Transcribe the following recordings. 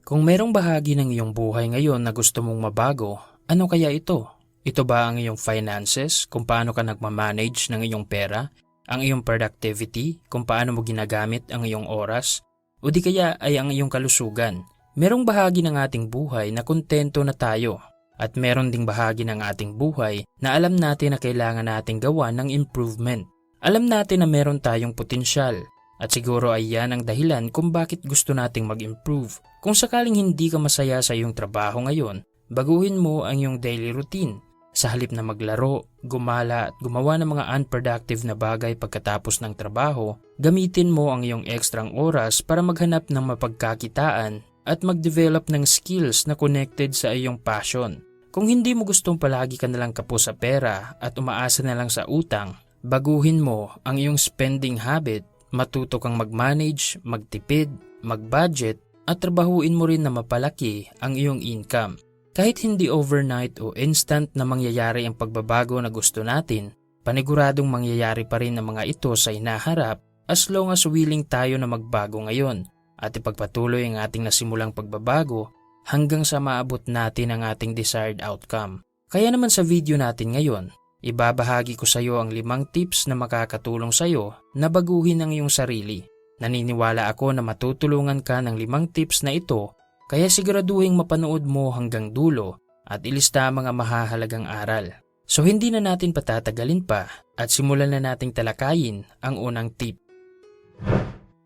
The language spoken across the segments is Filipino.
Kung merong bahagi ng iyong buhay ngayon na gusto mong mabago, ano kaya ito? Ito ba ang iyong finances, kung paano ka nagmamanage ng iyong pera? Ang iyong productivity, kung paano mo ginagamit ang iyong oras? O di kaya ay ang iyong kalusugan? Merong bahagi ng ating buhay na kontento na tayo at meron ding bahagi ng ating buhay na alam natin na kailangan nating gawa ng improvement. Alam natin na meron tayong potensyal at siguro ay yan ang dahilan kung bakit gusto nating mag-improve. Kung sakaling hindi ka masaya sa iyong trabaho ngayon, baguhin mo ang iyong daily routine. Sa halip na maglaro, gumala at gumawa ng mga unproductive na bagay pagkatapos ng trabaho, gamitin mo ang iyong ekstrang oras para maghanap ng mapagkakitaan at mag-develop ng skills na connected sa iyong passion. Kung hindi mo gustong palagi ka nalang kapos sa pera at umaasa na lang sa utang, baguhin mo ang iyong spending habit, matuto kang mag-manage, magtipid, mag-budget, at trabahuin mo rin na mapalaki ang iyong income. Kahit hindi overnight o instant na mangyayari ang pagbabago na gusto natin, paniguradong mangyayari pa rin ang mga ito sa inaharap as long as willing tayo na magbago ngayon at ipagpatuloy ang ating nasimulang pagbabago hanggang sa maabot natin ang ating desired outcome. Kaya naman sa video natin ngayon, ibabahagi ko sa iyo ang limang tips na makakatulong sa iyo na baguhin ang iyong sarili. Naniniwala ako na matutulungan ka ng limang tips na ito kaya siguraduhin mapanood mo hanggang dulo at ilista ang mga mahahalagang aral. So hindi na natin patatagalin pa at simulan na nating talakayin ang unang tip.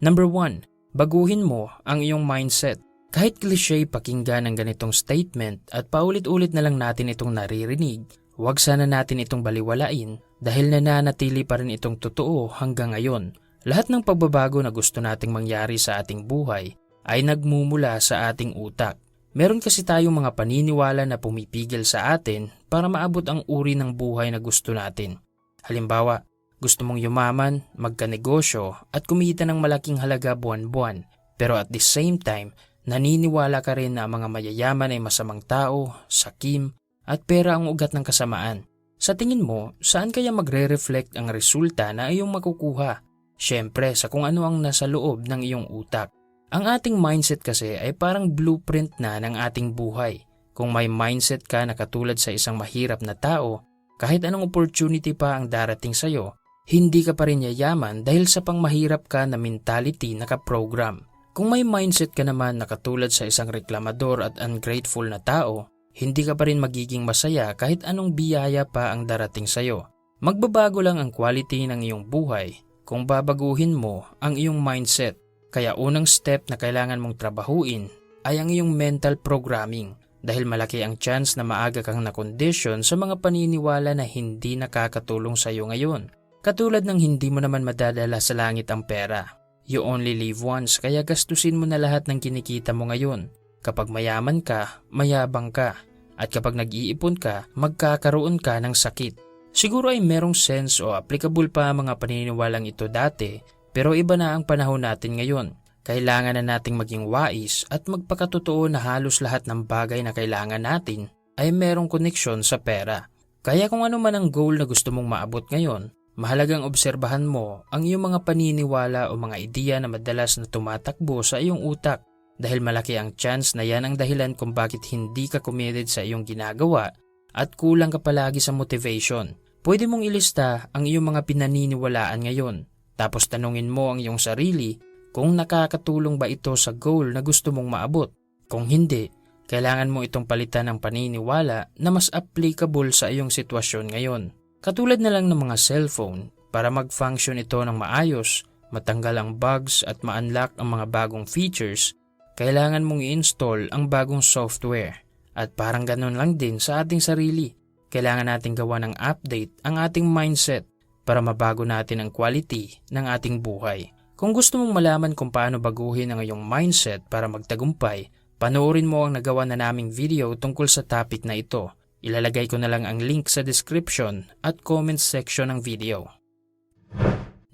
Number 1. Baguhin mo ang iyong mindset. Kahit cliche pakinggan ang ganitong statement at paulit-ulit na lang natin itong naririnig, huwag sana natin itong baliwalain dahil nananatili pa rin itong totoo hanggang ngayon. Lahat ng pagbabago na gusto nating mangyari sa ating buhay ay nagmumula sa ating utak. Meron kasi tayong mga paniniwala na pumipigil sa atin para maabot ang uri ng buhay na gusto natin. Halimbawa, gusto mong yumaman, magkanegosyo at kumita ng malaking halaga buwan-buwan. Pero at the same time, naniniwala ka rin na ang mga mayayaman ay masamang tao, sakim, at pera ang ugat ng kasamaan. Sa tingin mo, saan kaya magre-reflect ang resulta na iyong makukuha? Siyempre, sa kung ano ang nasa loob ng iyong utak. Ang ating mindset kasi ay parang blueprint na ng ating buhay. Kung may mindset ka na katulad sa isang mahirap na tao, kahit anong opportunity pa ang darating sa'yo, hindi ka pa rin yayaman dahil sa pangmahirap ka na mentality nakaprogram. Kung may mindset ka naman na katulad sa isang reklamador at ungrateful na tao, hindi ka pa rin magiging masaya kahit anong biyaya pa ang darating sa'yo. Magbabago lang ang quality ng iyong buhay kung babaguhin mo ang iyong mindset. Kaya unang step na kailangan mong trabahuin ay ang iyong mental programming dahil malaki ang chance na maaga kang nakondisyon sa mga paniniwala na hindi nakakatulong sa iyo ngayon. Katulad ng hindi mo naman madadala sa langit ang pera. You only live once kaya gastusin mo na lahat ng kinikita mo ngayon. Kapag mayaman ka, mayabang ka. At kapag nag-iipon ka, magkakaroon ka ng sakit. Siguro ay merong sense o applicable pa ang mga paniniwalang ito dati pero iba na ang panahon natin ngayon. Kailangan na nating maging wais at magpakatotoo na halos lahat ng bagay na kailangan natin ay merong koneksyon sa pera. Kaya kung ano man ang goal na gusto mong maabot ngayon, mahalagang obserbahan mo ang iyong mga paniniwala o mga ideya na madalas na tumatakbo sa iyong utak dahil malaki ang chance na yan ang dahilan kung bakit hindi ka committed sa iyong ginagawa at kulang ka palagi sa motivation. Pwede mong ilista ang iyong mga pinaniniwalaan ngayon tapos tanungin mo ang iyong sarili kung nakakatulong ba ito sa goal na gusto mong maabot. Kung hindi, kailangan mo itong palitan ng paniniwala na mas applicable sa iyong sitwasyon ngayon. Katulad na lang ng mga cellphone, para mag-function ito ng maayos, matanggal ang bugs at ma-unlock ang mga bagong features, kailangan mong i-install ang bagong software. At parang ganun lang din sa ating sarili. Kailangan nating gawa ng update ang ating mindset para mabago natin ang quality ng ating buhay. Kung gusto mong malaman kung paano baguhin ang iyong mindset para magtagumpay, panoorin mo ang nagawa na naming video tungkol sa topic na ito. Ilalagay ko na lang ang link sa description at comment section ng video.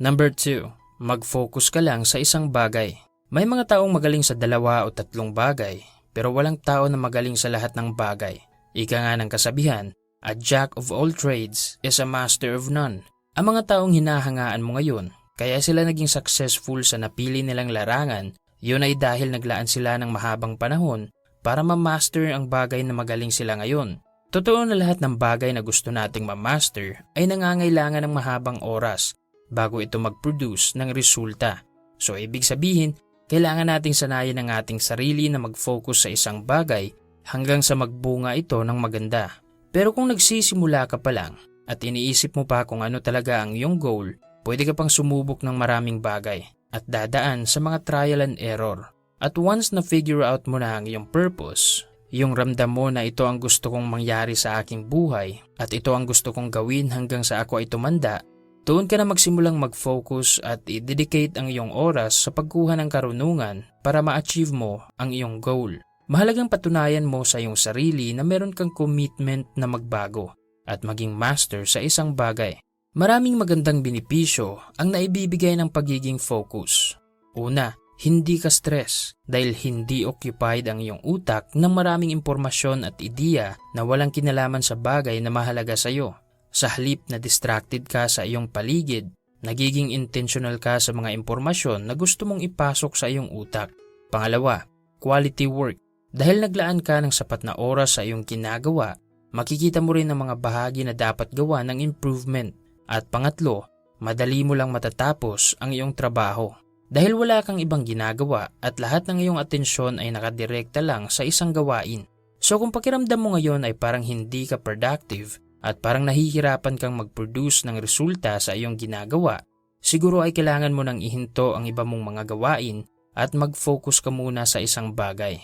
Number 2. Mag-focus ka lang sa isang bagay. May mga taong magaling sa dalawa o tatlong bagay, pero walang tao na magaling sa lahat ng bagay. Ika nga ng kasabihan, a jack of all trades is a master of none. Ang mga taong hinahangaan mo ngayon, kaya sila naging successful sa napili nilang larangan, Yun ay dahil naglaan sila ng mahabang panahon para ma-master ang bagay na magaling sila ngayon. Totoo na lahat ng bagay na gusto nating ma-master ay nangangailangan ng mahabang oras bago ito mag-produce ng resulta. So ibig sabihin, kailangan nating sanayin ang ating sarili na mag-focus sa isang bagay hanggang sa magbunga ito ng maganda. Pero kung nagsisimula ka pa lang at iniisip mo pa kung ano talaga ang iyong goal, pwede ka pang sumubok ng maraming bagay at dadaan sa mga trial and error. At once na figure out mo na ang iyong purpose, yung ramdam mo na ito ang gusto kong mangyari sa aking buhay at ito ang gusto kong gawin hanggang sa ako ay tumanda, doon ka na magsimulang mag-focus at i-dedicate ang iyong oras sa pagkuha ng karunungan para ma-achieve mo ang iyong goal. Mahalagang patunayan mo sa iyong sarili na meron kang commitment na magbago at maging master sa isang bagay. Maraming magandang benepisyo ang naibibigay ng pagiging focus. Una, hindi ka stress dahil hindi occupied ang iyong utak ng maraming impormasyon at ideya na walang kinalaman sa bagay na mahalaga sa iyo. Sa halip na distracted ka sa iyong paligid, nagiging intentional ka sa mga impormasyon na gusto mong ipasok sa iyong utak. Pangalawa, quality work. Dahil naglaan ka ng sapat na oras sa iyong ginagawa, makikita mo rin ang mga bahagi na dapat gawa ng improvement. At pangatlo, madali mo lang matatapos ang iyong trabaho. Dahil wala kang ibang ginagawa at lahat ng iyong atensyon ay nakadirekta lang sa isang gawain. So kung pakiramdam mo ngayon ay parang hindi ka productive at parang nahihirapan kang mag-produce ng resulta sa iyong ginagawa, siguro ay kailangan mo nang ihinto ang iba mong mga gawain at mag-focus ka muna sa isang bagay.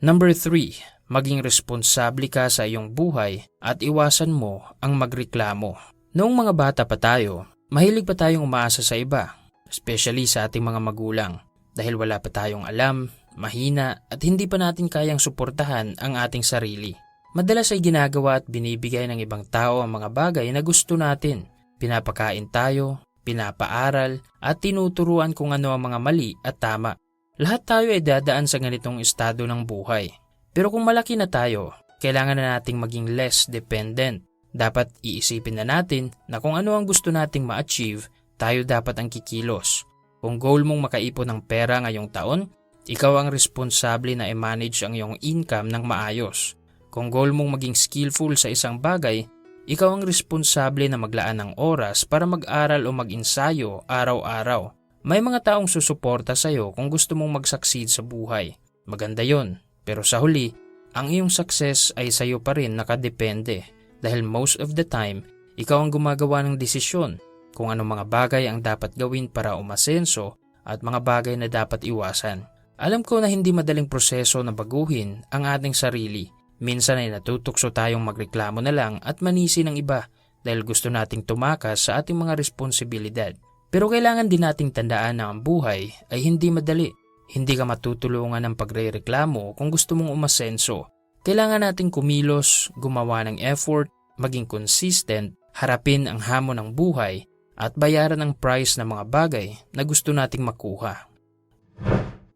Number 3. Maging responsable ka sa iyong buhay at iwasan mo ang magreklamo. Noong mga bata pa tayo, mahilig pa tayong umaasa sa iba especially sa ating mga magulang dahil wala pa tayong alam, mahina at hindi pa natin kayang suportahan ang ating sarili. Madalas ay ginagawa at binibigay ng ibang tao ang mga bagay na gusto natin. Pinapakain tayo, pinapaaral at tinuturuan kung ano ang mga mali at tama. Lahat tayo ay dadaan sa ganitong estado ng buhay. Pero kung malaki na tayo, kailangan na nating maging less dependent. Dapat iisipin na natin na kung ano ang gusto nating ma-achieve tayo dapat ang kikilos. Kung goal mong makaipon ng pera ngayong taon, ikaw ang responsable na i-manage ang iyong income ng maayos. Kung goal mong maging skillful sa isang bagay, ikaw ang responsable na maglaan ng oras para mag-aral o mag-insayo araw-araw. May mga taong susuporta sa iyo kung gusto mong mag-succeed sa buhay. Maganda yon. Pero sa huli, ang iyong success ay sa iyo pa rin nakadepende dahil most of the time, ikaw ang gumagawa ng desisyon kung anong mga bagay ang dapat gawin para umasenso at mga bagay na dapat iwasan. Alam ko na hindi madaling proseso na baguhin ang ating sarili. Minsan ay natutukso tayong magreklamo na lang at manisi ng iba dahil gusto nating tumakas sa ating mga responsibilidad. Pero kailangan din nating tandaan na ang buhay ay hindi madali. Hindi ka matutulungan ng pagre-reklamo kung gusto mong umasenso. Kailangan nating kumilos, gumawa ng effort, maging consistent, harapin ang hamon ng buhay at bayaran ang price ng mga bagay na gusto nating makuha.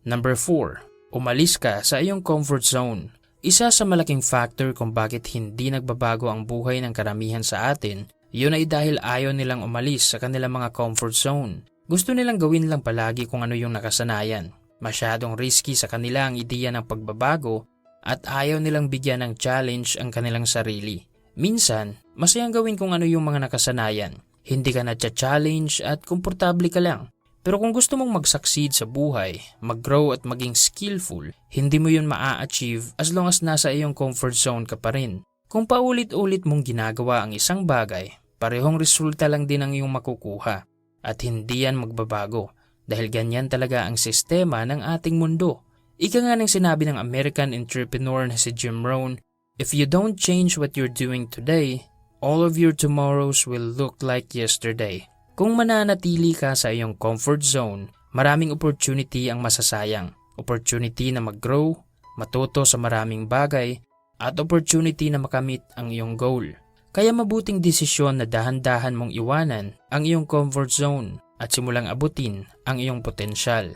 Number 4. Umalis ka sa iyong comfort zone. Isa sa malaking factor kung bakit hindi nagbabago ang buhay ng karamihan sa atin, yun ay dahil ayaw nilang umalis sa kanilang mga comfort zone. Gusto nilang gawin lang palagi kung ano yung nakasanayan. Masyadong risky sa kanila ang ideya ng pagbabago at ayaw nilang bigyan ng challenge ang kanilang sarili. Minsan, masayang gawin kung ano yung mga nakasanayan hindi ka na-challenge at komportable ka lang. Pero kung gusto mong mag-succeed sa buhay, mag-grow at maging skillful, hindi mo yun maa-achieve as long as nasa iyong comfort zone ka pa rin. Kung paulit-ulit mong ginagawa ang isang bagay, parehong resulta lang din ang iyong makukuha at hindi yan magbabago dahil ganyan talaga ang sistema ng ating mundo. Ika nga ng sinabi ng American entrepreneur na si Jim Rohn, If you don't change what you're doing today, all of your tomorrows will look like yesterday. Kung mananatili ka sa iyong comfort zone, maraming opportunity ang masasayang. Opportunity na mag-grow, matuto sa maraming bagay, at opportunity na makamit ang iyong goal. Kaya mabuting desisyon na dahan-dahan mong iwanan ang iyong comfort zone at simulang abutin ang iyong potensyal.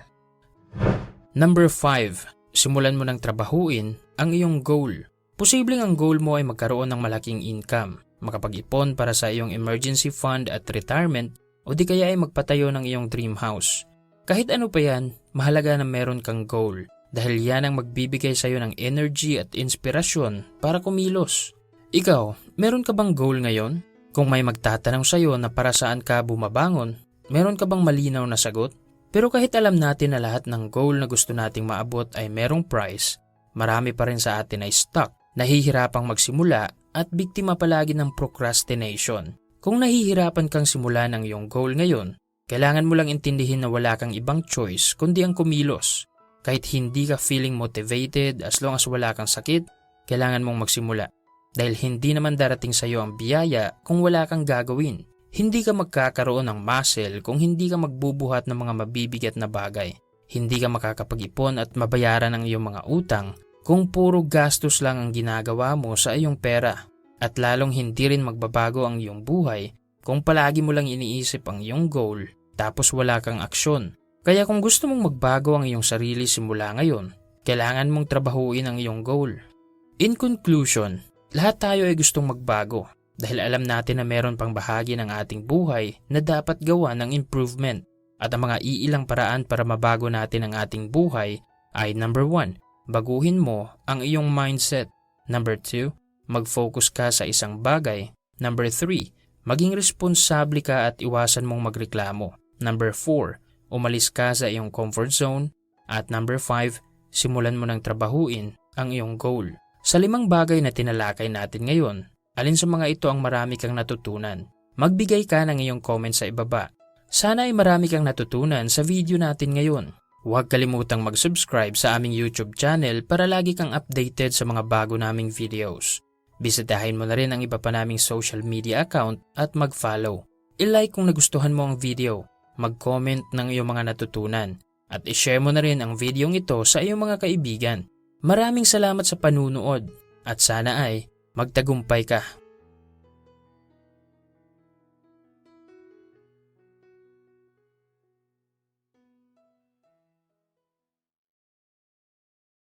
Number 5. Simulan mo ng trabahuin ang iyong goal. Posibleng ang goal mo ay magkaroon ng malaking income makapag-ipon para sa iyong emergency fund at retirement o di kaya ay magpatayo ng iyong dream house. Kahit ano pa yan, mahalaga na meron kang goal dahil yan ang magbibigay sa iyo ng energy at inspirasyon para kumilos. Ikaw, meron ka bang goal ngayon? Kung may magtatanong sa iyo na para saan ka bumabangon, meron ka bang malinaw na sagot? Pero kahit alam natin na lahat ng goal na gusto nating maabot ay merong price, marami pa rin sa atin ay stuck, nahihirapang magsimula at biktima palagi ng procrastination. Kung nahihirapan kang simulan ang iyong goal ngayon, kailangan mo lang intindihin na wala kang ibang choice kundi ang kumilos. Kahit hindi ka feeling motivated as long as wala kang sakit, kailangan mong magsimula. Dahil hindi naman darating sa iyo ang biyaya kung wala kang gagawin. Hindi ka magkakaroon ng muscle kung hindi ka magbubuhat ng mga mabibigat na bagay. Hindi ka makakapag-ipon at mabayaran ang iyong mga utang kung puro gastos lang ang ginagawa mo sa iyong pera. At lalong hindi rin magbabago ang iyong buhay kung palagi mo lang iniisip ang iyong goal tapos wala kang aksyon. Kaya kung gusto mong magbago ang iyong sarili simula ngayon, kailangan mong trabahuin ang iyong goal. In conclusion, lahat tayo ay gustong magbago dahil alam natin na meron pang bahagi ng ating buhay na dapat gawa ng improvement at ang mga iilang paraan para mabago natin ang ating buhay ay number 1, baguhin mo ang iyong mindset. Number 2, mag-focus ka sa isang bagay. Number 3, maging responsable ka at iwasan mong magreklamo. Number 4, umalis ka sa iyong comfort zone. At number 5, simulan mo ng trabahuin ang iyong goal. Sa limang bagay na tinalakay natin ngayon, alin sa mga ito ang marami kang natutunan? Magbigay ka ng iyong comment sa ibaba. Sana ay marami kang natutunan sa video natin ngayon. Huwag kalimutang mag-subscribe sa aming YouTube channel para lagi kang updated sa mga bago naming videos. Bisitahin mo na rin ang iba pa naming social media account at mag-follow. I-like kung nagustuhan mo ang video, mag-comment ng iyong mga natutunan, at i-share mo na rin ang videong ito sa iyong mga kaibigan. Maraming salamat sa panunood at sana ay magtagumpay ka.